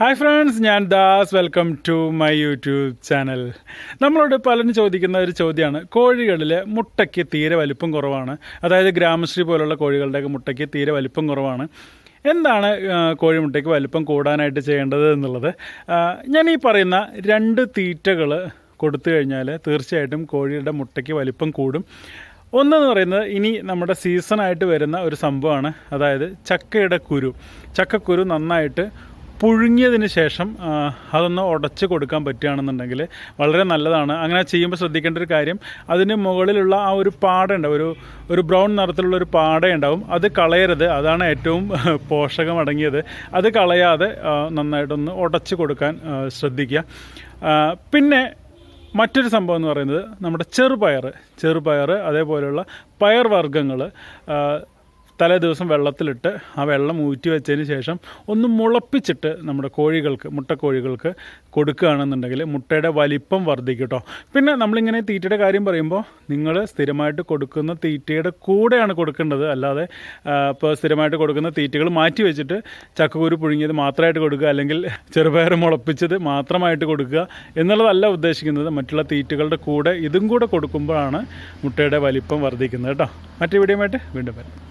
Hi friends ഞാൻ Das. Welcome to my YouTube channel നമ്മളോട് പലരും ചോദിക്കുന്ന ഒരു ചോദ്യമാണ്. കോഴികളിൽ മുട്ടയ്ക്ക് തീരെ വലിപ്പം കുറവാണ്. അതായത് ഗ്രാമശ്രീ പോലുള്ള കോഴികളുടെയൊക്കെ മുട്ടയ്ക്ക് തീരെ വലിപ്പം കുറവാണ്. എന്താണ് കോഴി കോഴിമുട്ടയ്ക്ക് വലിപ്പം കൂടാനായിട്ട് ചെയ്യേണ്ടത് എന്നുള്ളത്? ഞാൻ ഈ പറയുന്ന രണ്ട് തീറ്റകൾ കൊടുത്തു കഴിഞ്ഞാൽ തീർച്ചയായിട്ടും കോഴിയുടെ മുട്ടയ്ക്ക് വലിപ്പം കൂടും. ഒന്നെന്ന് പറയുന്നത് ഇനി നമ്മുടെ സീസണായിട്ട് വരുന്ന ഒരു സംഭവമാണ്. അതായത് ചക്കയുടെ കുരു. ചക്കക്കുരു നന്നായിട്ട് പുഴുങ്ങിയതിന് ശേഷം അതൊന്ന് ഉടച്ച് കൊടുക്കാൻ പറ്റുകയാണെന്നുണ്ടെങ്കിൽ വളരെ നല്ലതാണ്. അങ്ങനെ ചെയ്യുമ്പോൾ ശ്രദ്ധിക്കേണ്ട ഒരു കാര്യം അതിന് മുകളിലുള്ള ആ ഒരു പാട ഒരു ഒരു ബ്രൗൺ നിറത്തിലുള്ള ഒരു പാടയുണ്ടാവും അത് കളയരുത്. അതാണ് ഏറ്റവും പോഷകം അടങ്ങിയത് അത് കളയാതെ നന്നായിട്ടൊന്ന് ഉടച്ച് കൊടുക്കാൻ ശ്രദ്ധിക്കുക. പിന്നെ മറ്റൊരു സംഭവം എന്ന് പറയുന്നത് നമ്മുടെ ചെറുപയർ ചെറുപയർ അതേപോലെയുള്ള പയർ വർഗങ്ങൾ തലേ ദിവസം വെള്ളത്തിലിട്ട് ആ വെള്ളം ഊറ്റി വെച്ചതിന് ശേഷം ഒന്ന് മുളപ്പിച്ചിട്ട് നമ്മുടെ കോഴികൾക്ക് മുട്ടക്കോഴികൾക്ക് കൊടുക്കുകയാണെന്നുണ്ടെങ്കിൽ മുട്ടയുടെ വലിപ്പം വർദ്ധിക്കും കേട്ടോ പിന്നെ നമ്മളിങ്ങനെ തീറ്റയുടെ കാര്യം പറയുമ്പോൾ നിങ്ങൾ സ്ഥിരമായിട്ട് കൊടുക്കുന്ന തീറ്റയുടെ കൂടെയാണ് കൊടുക്കേണ്ടത്. അല്ലാതെ ഇപ്പോൾ സ്ഥിരമായിട്ട് കൊടുക്കുന്ന തീറ്റകൾ മാറ്റി വെച്ചിട്ട് ചക്കക്കുരു പുഴുങ്ങിയത് മാത്രമായിട്ട് കൊടുക്കുക അല്ലെങ്കിൽ ചെറുപയർ മുളപ്പിച്ചത് മാത്രമായിട്ട് കൊടുക്കുക എന്നുള്ളതല്ല ഉദ്ദേശിക്കുന്നത്. മറ്റുള്ള തീറ്റകളുടെ കൂടെ ഇതും കൂടെ കൊടുക്കുമ്പോഴാണ് മുട്ടയുടെ വലിപ്പം വർദ്ധിക്കുന്നത് കേട്ടോ മറ്റു വീഡിയോയുമായിട്ട് വീണ്ടും വരാം.